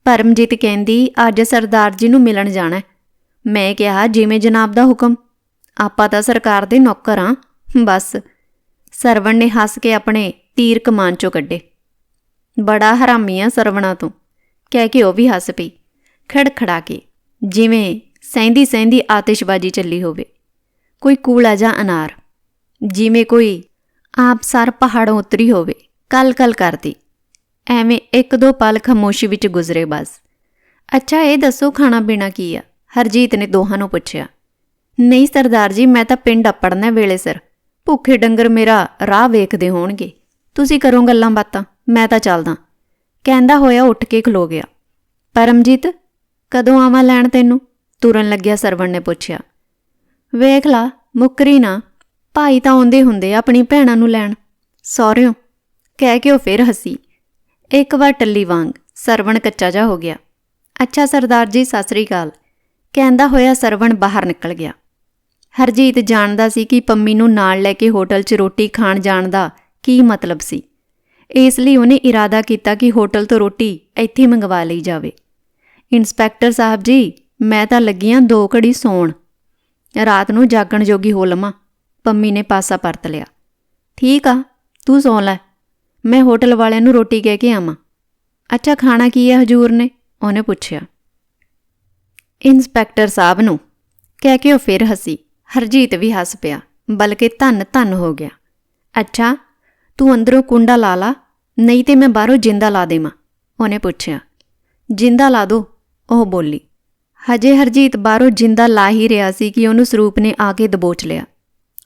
ਪਰਮਜੀਤ ਕਹਿੰਦੀ, ਅੱਜ ਸਰਦਾਰ ਜੀ ਨੂੰ ਮਿਲਣ ਜਾਣਾ ਮੈਂ ਕਿਹਾ, ਜਿਵੇਂ ਜਨਾਬ ਦਾ ਹੁਕਮ। ਆਪਾਂ ਤਾਂ ਸਰਕਾਰ ਦੇ ਨੌਕਰ ਆ, ਬਸ। ਸਰਵਣ ਨੇ ਹੱਸ ਕੇ ਆਪਣੇ ਤੀਰ ਕਮਾਨ ਚੋਂ ਕੱਢੇ। ਬੜਾ ਹਰਾਮੀ ਆ ਸਰਵਣਾ ਤੋਂ। ਕਹਿ ਕੇ ਉਹ ਵੀ ਹੱਸ ਪਈ। ਖੜਖੜਾ ਕੇ, ਜਿਵੇਂ ਸਹਿੰਦੀ ਸਹਿੰਦੀ ਆਤਿਸ਼ਬਾਜ਼ੀ ਚੱਲੀ ਹੋਵੇ। ਕੋਈ ਕੂਲਾ ਜਾਂ ਅਨਾਰ। ਜਿਵੇਂ ਕੋਈ ਆਪ ਸਰ ਪਹਾੜੋਂ ਉਤਰੀ ਹੋਵੇ। ਕਲ ਕਲ ਕਰਦੀ। ਐਵੇਂ ਇੱਕ ਦੋ ਪਲ ਖਾਮੋਸ਼ੀ ਵਿੱਚ ਗੁਜ਼ਰੇ ਬਸ। ਅੱਛਾ, ਇਹ ਦੱਸੋ ਖਾਣਾ ਪੀਣਾ ਕੀ ਆ? ਹਰਜੀਤ ਨੇ ਦੋਹਾਂ ਨੂੰ ਪੁੱਛਿਆ। ਨਹੀਂ ਸਰਦਾਰ ਜੀ, ਮੈਂ ਤਾਂ ਪਿੰਡ ਅਪੜਨਾ ਵੇਲੇ ਸਿਰ। ਭੁੱਖੇ ਡੰਗਰ ਮੇਰਾ ਰਾਹ ਵੇਖਦੇ ਹੋਣਗੇ। ਤੁਸੀਂ ਕਰੋ ਗੱਲਾਂ ਬਾਤਾਂ, ਮੈਂ ਤਾਂ ਚੱਲਦਾ। ਕਹਿੰਦਾ ਹੋਇਆ ਉੱਠ ਕੇ ਖਲੋ ਗਿਆ। ਪਰਮਜੀਤ, ਕਦੋਂ ਆਵਾਂ ਲੈਣ ਤੈਨੂੰ? ਤੁਰਨ ਲੱਗਿਆ ਸਰਵਣ ਨੇ ਪੁੱਛਿਆ। ਵੇਖ ਲਾ, ਮੁੱਕਰੀ ਨਾ। ਭਾਈ ਤਾਂ ਆਉਂਦੇ ਹੁੰਦੇ ਆਪਣੀ ਭੈਣਾਂ ਨੂੰ ਲੈਣ। ਸਹੁਰਿਓ, ਕਹਿ ਕੇ ਉਹ ਫਿਰ ਹੱਸੀ। ਇੱਕ ਵਾਰ ਟੱਲੀ ਵਾਂਗ ਸਰਵਣ ਕੱਚਾ ਜਾ ਹੋ ਗਿਆ। ਅੱਛਾ ਸਰਦਾਰ ਜੀ, ਸਤਿ ਸ੍ਰੀ ਅਕਾਲ। ਕਹਿੰਦਾ ਹੋਇਆ ਸਰਵਣ ਬਾਹਰ ਨਿਕਲ ਗਿਆ। ਹਰਜੀਤ ਜਾਣਦਾ ਸੀ ਕਿ ਪੰਮੀ ਨੂੰ ਨਾਲ ਲੈ ਕੇ ਹੋਟਲ 'ਚ ਰੋਟੀ ਖਾਣ ਜਾਣ ਦਾ ਕੀ ਮਤਲਬ ਸੀ। ਇਸ ਲਈ ਉਹਨੇ ਇਰਾਦਾ ਕੀਤਾ ਕਿ ਹੋਟਲ ਤੋਂ ਰੋਟੀ ਇੱਥੇ ਮੰਗਵਾ ਲਈ ਜਾਵੇ। ਇੰਸਪੈਕਟਰ ਸਾਹਿਬ ਜੀ, ਮੈਂ ਤਾਂ ਲੱਗੀਆਂ ਦੋ ਘੜੀ ਸੌਣ। ਰਾਤ ਨੂੰ ਜਾਗਣ ਜੋਗੀ ਹੋ ਲਵਾਂ। ਪੰਮੀ ਨੇ ਪਾਸਾ ਪਰਤ ਲਿਆ। ਠੀਕ ਆ, ਤੂੰ ਸੌਂ ਲੈ। ਮੈਂ ਹੋਟਲ ਵਾਲਿਆਂ ਨੂੰ ਰੋਟੀ ਕਹਿ ਕੇ ਆਵਾਂ। ਅੱਛਾ, ਖਾਣਾ ਕੀ ਹੈ ਹਜੂਰ ਨੇ? ਉਹਨੇ ਪੁੱਛਿਆ। ਇੰਸਪੈਕਟਰ ਸਾਹਿਬ ਨੂੰ। ਕਹਿ ਕੇ ਉਹ ਫਿਰ ਹੱਸੀ। ਹਰਜੀਤ ਵੀ ਹੱਸ ਪਿਆ, ਬਲਕਿ ਧੰਨ ਧੰਨ ਹੋ ਗਿਆ। ਅੱਛਾ, ਤੂੰ ਅੰਦਰੋਂ ਕੁੰਡਾ ਲਾ ਲਾ, ਨਹੀਂ ਤੇ ਮੈਂ ਬਾਹਰੋਂ ਜਿੰਦਾ ਲਾ ਦੇਵਾਂ। ਉਹਨੇ ਪੁੱਛਿਆ। ਜਿੰਦਾ ਲਾ ਦੋ, ਉਹ ਬੋਲੀ। ਹਜੇ ਹਰਜੀਤ ਬਾਹਰੋਂ ਜਿੰਦਾ ਲਾ ਹੀ ਰਿਹਾ ਸੀ ਕਿ ਉਹਨੂੰ ਸਰੂਪ ਨੇ ਆ ਕੇ ਦਬੋਚ ਲਿਆ।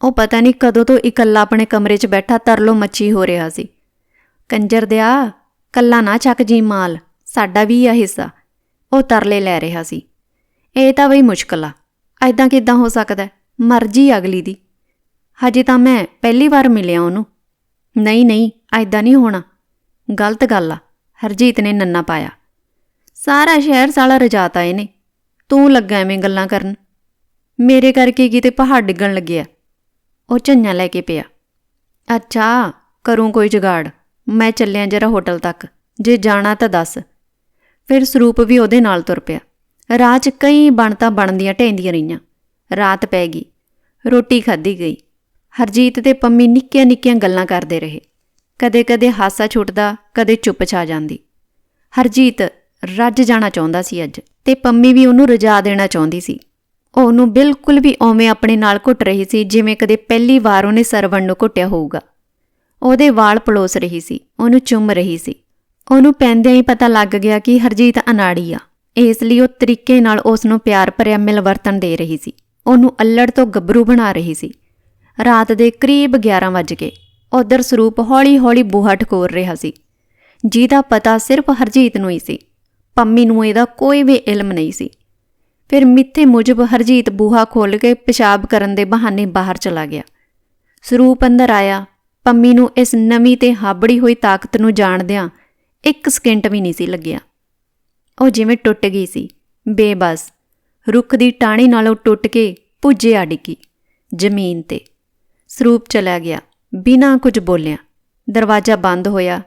ਉਹ ਪਤਾ ਨਹੀਂ ਕਦੋਂ ਤੋਂ ਇਕੱਲਾ ਆਪਣੇ ਕਮਰੇ 'ਚ ਬੈਠਾ ਤਰਲੋ ਮੱਛੀ ਹੋ ਰਿਹਾ ਸੀ। ਕੰਜਰ ਦਿਆ, ਕੱਲਾ ਨਾ ਚੱਕ ਜੀ ਮਾਲ, ਸਾਡਾ ਵੀ ਆ ਹਿੱਸਾ। ਉਹ ਤਰਲੇ ਲੈ ਰਿਹਾ ਸੀ। ਇਹ ਤਾਂ ਬਈ ਮੁਸ਼ਕਲ ਆ। ਐਦਾਂ ਕਿਦਾਂ ਹੋ ਸਕਦਾ ਮਰਜ਼ੀ ਅਗਲੀ ਦੀ। ਹਜੇ ਤਾਂ ਮੈਂ ਪਹਿਲੀ ਵਾਰ ਮਿਲਿਆ ਉਹਨੂੰ। ਨਹੀਂ ਨਹੀਂ ਐਦਾਂ ਨਹੀਂ ਹੋਣਾ। ਗਲਤ ਗੱਲ ਆ। ਹਰਜੀਤ ਨੇ ਨੰਨਾ ਪਾਇਆ। ਸਾਰਾ ਸ਼ਹਿਰ ਸਾਲਾ ਰਜਾਤਾ ਇਹਨੇ। ਤੂੰ ਲੱਗਾ ਐਵੇਂ ਗੱਲਾਂ ਕਰਨ। ਮੇਰੇ ਕਰਕੇ ਕਿਤੇ ਪਹਾੜ ਡਿੱਗਣ ਲੱਗਿਆ। ਉਹ ਝੰਨਾ ਲੈ ਕੇ ਪਿਆ। ਅੱਛਾ, ਕਰੂੰ ਕੋਈ ਜਗਾੜ। ਮੈਂ ਚੱਲਿਆ ਜਰਾ ਹੋਟਲ ਤੱਕ, ਜੇ ਜਾਣਾ ਤਾਂ ਦੱਸ। ਫਿਰ ਸਰੂਪ ਵੀ ਉਹਦੇ ਨਾਲ ਤੁਰ ਪਿਆ। ਰਾਹ 'ਚ ਕਈ ਬਣਤਾਂ ਬਣਦੀਆਂ ਢੈਂਦੀਆਂ ਰਹੀਆਂ। ਰਾਤ ਪੈ ਗਈ। ਰੋਟੀ ਖਾਧੀ ਗਈ। ਹਰਜੀਤ ਤੇ ਪੰਮੀ ਨਿੱਕੀਆਂ ਨਿੱਕੀਆਂ ਗੱਲਾਂ ਕਰਦੇ ਰਹੇ। ਕਦੇ-ਕਦੇ ਹਾਸਾ ਛੁੱਟਦਾ, ਕਦੇ ਚੁੱਪ ਛਾ ਜਾਂਦੀ। ਹਰਜੀਤ ਰੱਜ ਜਾਣਾ ਚਾਹੁੰਦਾ ਸੀ ਅੱਜ ਤੇ ਪੰਮੀ ਵੀ ਉਹਨੂੰ ਰਜਾ ਦੇਣਾ ਚਾਹੁੰਦੀ ਸੀ। ਉਹ ਉਹਨੂੰ ਬਿਲਕੁਲ ਵੀ ਓਵੇਂ ਆਪਣੇ ਨਾਲ ਘੁੱਟ ਰਹੀ ਸੀ, ਜਿਵੇਂ ਕਦੇ ਪਹਿਲੀ ਵਾਰ ਉਹਨੇ ਸਰਵਣ ਨੂੰ ਘੁੱਟਿਆ ਹੋਊਗਾ। ਉਹਦੇ ਵਾਲ ਪਲੋਸ ਰਹੀ ਸੀ, ਉਹਨੂੰ ਚੁੰਮ ਰਹੀ ਸੀ। ਉਹਨੂੰ ਪੈਂਦਿਆਂ ਹੀ ਪਤਾ ਲੱਗ ਗਿਆ ਕਿ ਹਰਜੀਤ ਅਨਾੜੀ ਆ। ਇਸ ਲਈ ਉਹ ਤਰੀਕੇ ਨਾਲ ਉਸ ਨੂੰ ਪਿਆਰ ਭਰਿਆ ਮਿਲ ਵਰਤਨ ਦੇ ਰਹੀ ਸੀ। ਉਹਨੂੰ ਅੱਲੜ ਤੋਂ ਗੱਭਰੂ ਬਣਾ ਰਹੀ ਸੀ। ਰਾਤ ਦੇ ਕਰੀਬ 11 ਵਜ ਗਏ। ਉਧਰ ਸਰੂਪ ਹੌਲੀ-ਹੌਲੀ ਬੂਹਾ ਠਕੋਰ ਰਿਹਾ ਸੀ। ਜਿਹਦਾ ਪਤਾ ਸਿਰਫ ਹਰਜੀਤ ਨੂੰ ਹੀ ਸੀ। ਪੰਮੀ ਨੂੰ ਇਹਦਾ ਕੋਈ ਵੀ ਇਲਮ ਨਹੀਂ ਸੀ। ਫਿਰ ਮਿੱਥੇ ਮੁਜਬ ਹਰਜੀਤ ਬੂਹਾ ਖੋਲ ਕੇ ਪਿਸ਼ਾਬ ਕਰਨ ਦੇ ਬਹਾਨੇ ਬਾਹਰ ਚਲਾ ਗਿਆ। ਸਰੂਪ ਅੰਦਰ ਆਇਆ। ਪੰਮੀ ਨੂੰ ਇਸ ਨਵੀਂ ਤੇ ਹਾਬੜੀ ਹੋਈ ਤਾਕਤ ਨੂੰ ਜਾਣਦਿਆਂ ਇੱਕ ਸਕਿੰਟ ਵੀ ਨਹੀਂ ਸੀ ਲੱਗਿਆ। ਉਹ ਜਿਵੇਂ ਟੁੱਟ ਗਈ ਸੀ, ਬੇਬਸ, ਰੁੱਖ ਦੀ ਟਾਹਣੀ ਨਾਲੋਂ ਟੁੱਟ ਕੇ ਪੁੱਜੇ ਡਿੱਗੀ, ਜ਼ਮੀਨ ਤੇ। ਸਰੂਪ ਚਲਾ ਗਿਆ, ਬਿਨਾਂ ਕੁਝ ਬੋਲਿਆ। ਦਰਵਾਜ਼ਾ ਬੰਦ ਹੋਇਆ,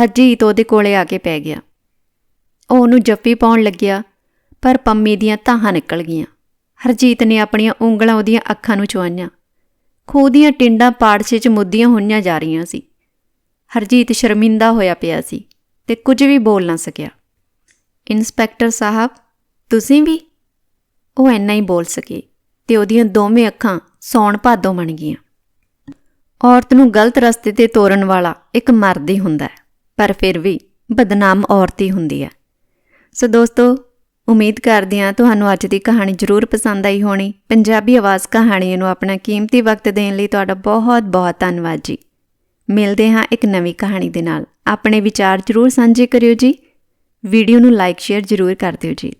ਹਰਜੀਤ ਉਹਦੇ ਕੋਲੇ ਆ ਕੇ ਪੈ ਗਿਆ। ਉਹ ਉਹਨੂੰ ਜੱਫੀ ਪਾਉਣ ਲੱਗਿਆ, ਪਰ ਪੰਮੀ ਦੀਆਂ ਤਾਹਾਂ ਨਿਕਲ ਗਈਆਂ। ਹਰਜੀਤ ਨੇ ਆਪਣੀਆਂ ਉਂਗਲਾਂ ਉਹਦੀਆਂ ਅੱਖਾਂ ਨੂੰ ਚੁਆਈਆਂ ਖੂਹ ਦੀਆਂ ਟਿੰਡਾਂ ਪਾੜਛੇ 'ਚ ਮੁੱਦੀਆਂ ਹੋਈਆਂ ਜਾ ਰਹੀਆਂ ਸੀ। ਹਰਜੀਤ ਸ਼ਰਮਿੰਦਾ ਹੋਇਆ ਪਿਆ ਸੀ ਤੇ ਕੁਝ ਵੀ ਬੋਲ ਨਾ ਸਕਿਆ। ਇਨਸਪੈਕਟਰ ਸਾਹਿਬ, ਤੁਸੀਂ ਵੀ? ਉਹ ਇੰਨਾ ਹੀ ਬੋਲ ਸਕੇ ਤੇ ਉਹਦੀਆਂ ਦੋਵੇਂ ਅੱਖਾਂ ਸੌਣ ਭਾਦੋਂ ਬਣ ਗਈਆਂ। ਔਰਤ ਨੂੰ ਗਲਤ ਰਸਤੇ ਤੇ ਤੋਰਨ ਵਾਲਾ ਇੱਕ ਮਰਦ ਹੀ ਹੁੰਦਾ ਪਰ ਫਿਰ ਵੀ ਬਦਨਾਮ ਔਰਤ ਹੀ ਹੁੰਦੀ ਹੈ। ਸੋ ਦੋਸਤੋ ਉਮੀਦ ਕਰਦੇ ਹਾਂ ਤੁਹਾਨੂੰ ਅੱਜ ਦੀ ਕਹਾਣੀ ਜ਼ਰੂਰ ਪਸੰਦ ਆਈ ਹੋਣੀ। ਪੰਜਾਬੀ ਆਵਾਜ਼ ਕਹਾਣੀ ਨੂੰ ਆਪਣਾ ਕੀਮਤੀ ਵਕਤ ਦੇਣ ਲਈ ਤੁਹਾਡਾ ਬਹੁਤ ਬਹੁਤ ਧੰਨਵਾਦ ਜੀ। ਮਿਲਦੇ ਹਾਂ ਇੱਕ ਨਵੀਂ ਕਹਾਣੀ ਦੇ ਨਾਲ। ਆਪਣੇ ਵਿਚਾਰ ਜ਼ਰੂਰ ਸਾਂਝੇ ਕਰਿਓ ਜੀ। ਵੀਡੀਓ ਨੂੰ ਲਾਈਕ, ਸ਼ੇਅਰ ਜ਼ਰੂਰ ਕਰ ਦਿਓ ਜੀ।